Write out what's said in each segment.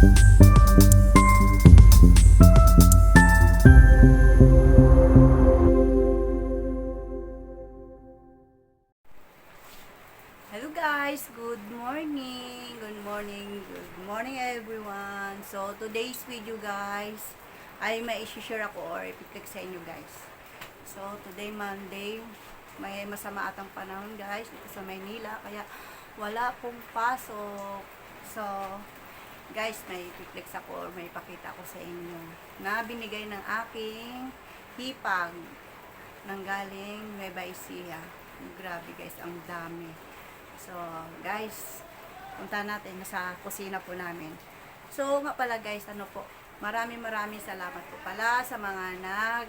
Hello guys, good morning. Good morning. Good morning everyone. So today's video guys ay may share ako or ipiklik sa inyo guys. So today Monday, may masama atang panahon guys dito sa Maynila kaya wala pong pasok. So guys, may ipiklik ako or may ipakita ko sa inyo na binigay ng aking hipag nang galing Nueva Ecija. Grabe guys, ang dami. So, guys, punta natin sa kusina po namin. So, nga pala guys, ano po, maraming maraming salamat po pala sa mga nag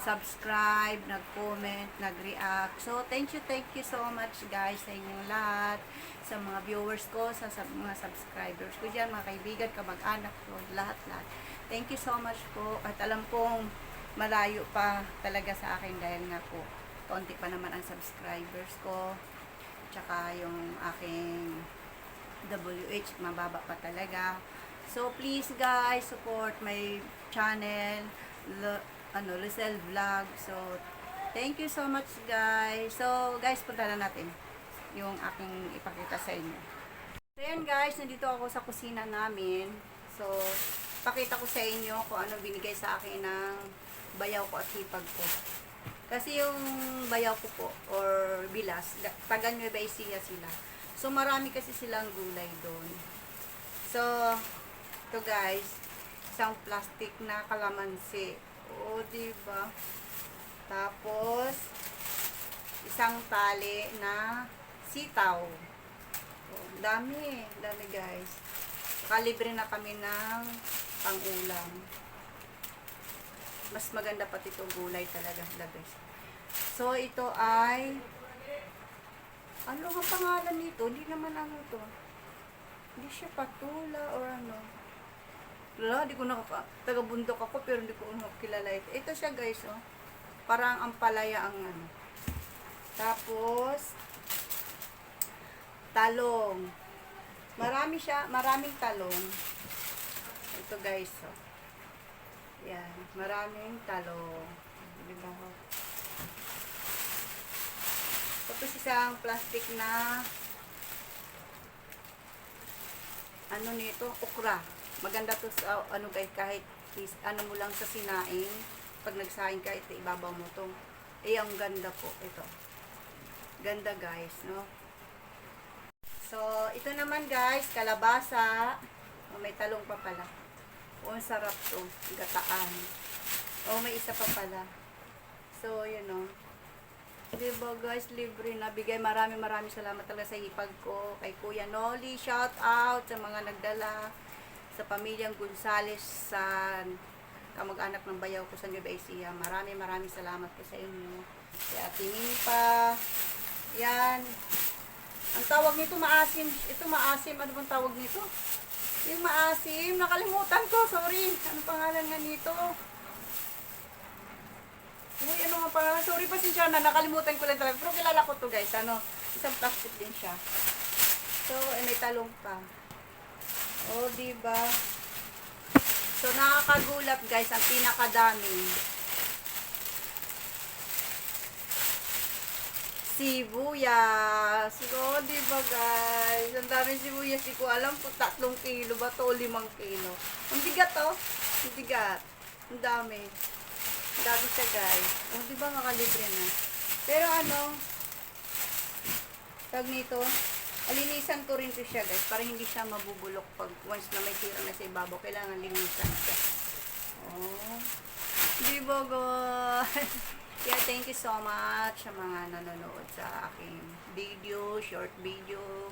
subscribe, nag-comment, nag-react. So, thank you, thank you so much guys sa inyong lahat, sa mga viewers ko, sa, sa mga subscribers ko dyan, mga kaibigan, kamag-anak ko, lahat-lahat. Thank you so much po. At alam kong malayo pa talaga sa akin dahil nga po, konti pa naman ang subscribers ko tsaka yung aking WH mababa pa talaga so please guys support my channel L- ano Lucel Vlog so thank you so much guys so guys punta na natin yung aking ipakita sa inyo so yan guys nandito ako sa kusina namin so pakita ko sa inyo kung ano binigay sa akin ng bayaw ko at hipag ko kasi yung bayaw ko po, or bilas, ga- taga Nueva Ecija sila. So, marami kasi silang gulay doon. So, to guys, isang plastic na kalamansi. O, diba? Tapos, isang tali na sitaw. O, dami, dami guys. Kalibre na kami ng pang-ulam mas maganda pati itong gulay talaga the. So, ito ay ano ang pangalan nito? Hindi naman ano to. Hindi siya patula or ano. Wala, di ko nakaka... Taga-bundok ako pero hindi ko kilala ito. Ito siya guys, oh. Parang ang palaya ang ano. Tapos, talong. Marami siya, maraming talong. Ito guys, oh. Yan, maraming talong. Di ba? Tapos isang plastic na ano nito, okra. Maganda to sa ano guys, kahit is, ano mo lang sa sinaing, pag nagsaing ka, ito ibabaw mo to. Eh, ang ganda po, ito. Ganda guys, no? So, ito naman guys, kalabasa. Oh, may talong pa pala. Oh, sarap to. Gataan. Oh, may isa pa pala. So, yun o. Diba guys, libre na. Bigay marami marami salamat talaga sa ipag ko. Kay Kuya Noli, shout out sa mga nagdala. Sa pamilyang Gonzales sa kamag-anak ng bayaw ko sa Nueva Ecija. Marami marami salamat po sa inyo. Kay Ate Nimpa. Yan. Ang tawag nito maasim. Ito maasim. Ano bang tawag nito? Yung maasim, nakalimutan ko, sorry. Ano pangalan nga nito? Uy, ano nga pangalan? Sorry pa siya na, nakalimutan ko lang talaga. Pero kilala ko to guys, ano, isang plastic din siya. So, eh, may talong pa. Oh, di ba? So, nakakagulat guys, ang pinakadami. Sibuyas. So, di ba guys? Ang daming sibuyas. Di ko alam kung tatlong kilo ba to o limang kilo. Ang bigat to. Ang bigat. Ang dami. Ang dami siya guys. Oh, di ba makalibre na? Pero ano, tag nito, alinisan ko rin siya guys para hindi siya mabubulok pag once na may tira na sa ibabaw. Kailangan linisan siya. Oh. Di ba guys? Kaya thank you so much sa mga nanonood sa aking video, short video.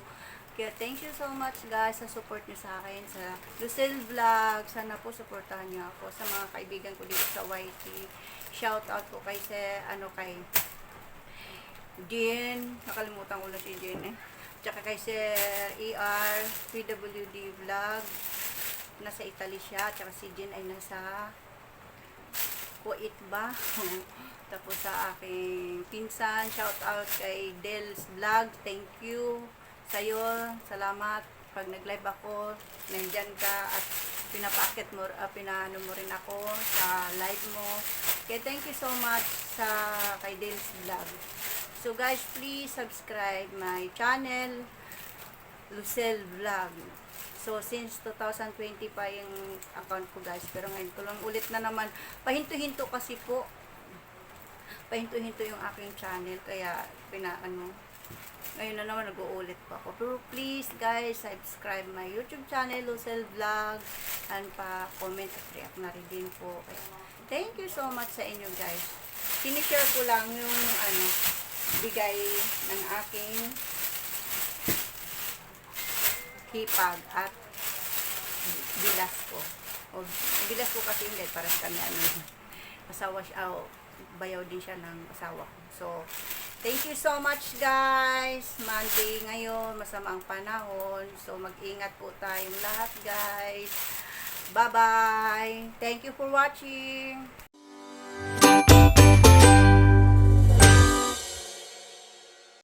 Kaya thank you so much guys sa support niyo sa akin sa Lucille Vlog. Sana po supportahan niyo ako sa mga kaibigan ko dito sa YT. Shout out po kay sa ano kay Jean, nakalimutan ko na si Jean eh. Tsaka kay si ER PWD Vlog. Nasa Italy siya, tsaka si Jean ay nasa Kuwait ba? Tapos sa aking pinsan, shout out kay Dels Vlog. Thank you sa'yo. Salamat. pag nag-live ako, nandyan ka at pinapakit mo, uh, pinaano mo rin ako sa live mo. Kaya thank you so much sa kay Dale's Vlog. So guys, please subscribe my channel, Lucel Vlog. So, since 2020 pa yung account ko guys, pero ngayon ko lang ulit na naman, pahinto-hinto kasi po, pahinto-hinto yung aking channel, kaya pinaano, ngayon na naman nag-uulit pa ako. Pero please guys, subscribe my YouTube channel, Lucel Vlog, and pa-comment at react na rin din po. Thank you so much sa inyo guys. Sinishare ko lang yung ano, bigay ng aking hipag at bilas ko. O, bilas ko kasi hindi, para kami ano, asawa siya, oh, bayaw din siya ng asawa ko. So, thank you so much guys. Monday ngayon, masama ang panahon. So, mag-ingat po tayong lahat guys. Bye-bye. Thank you for watching.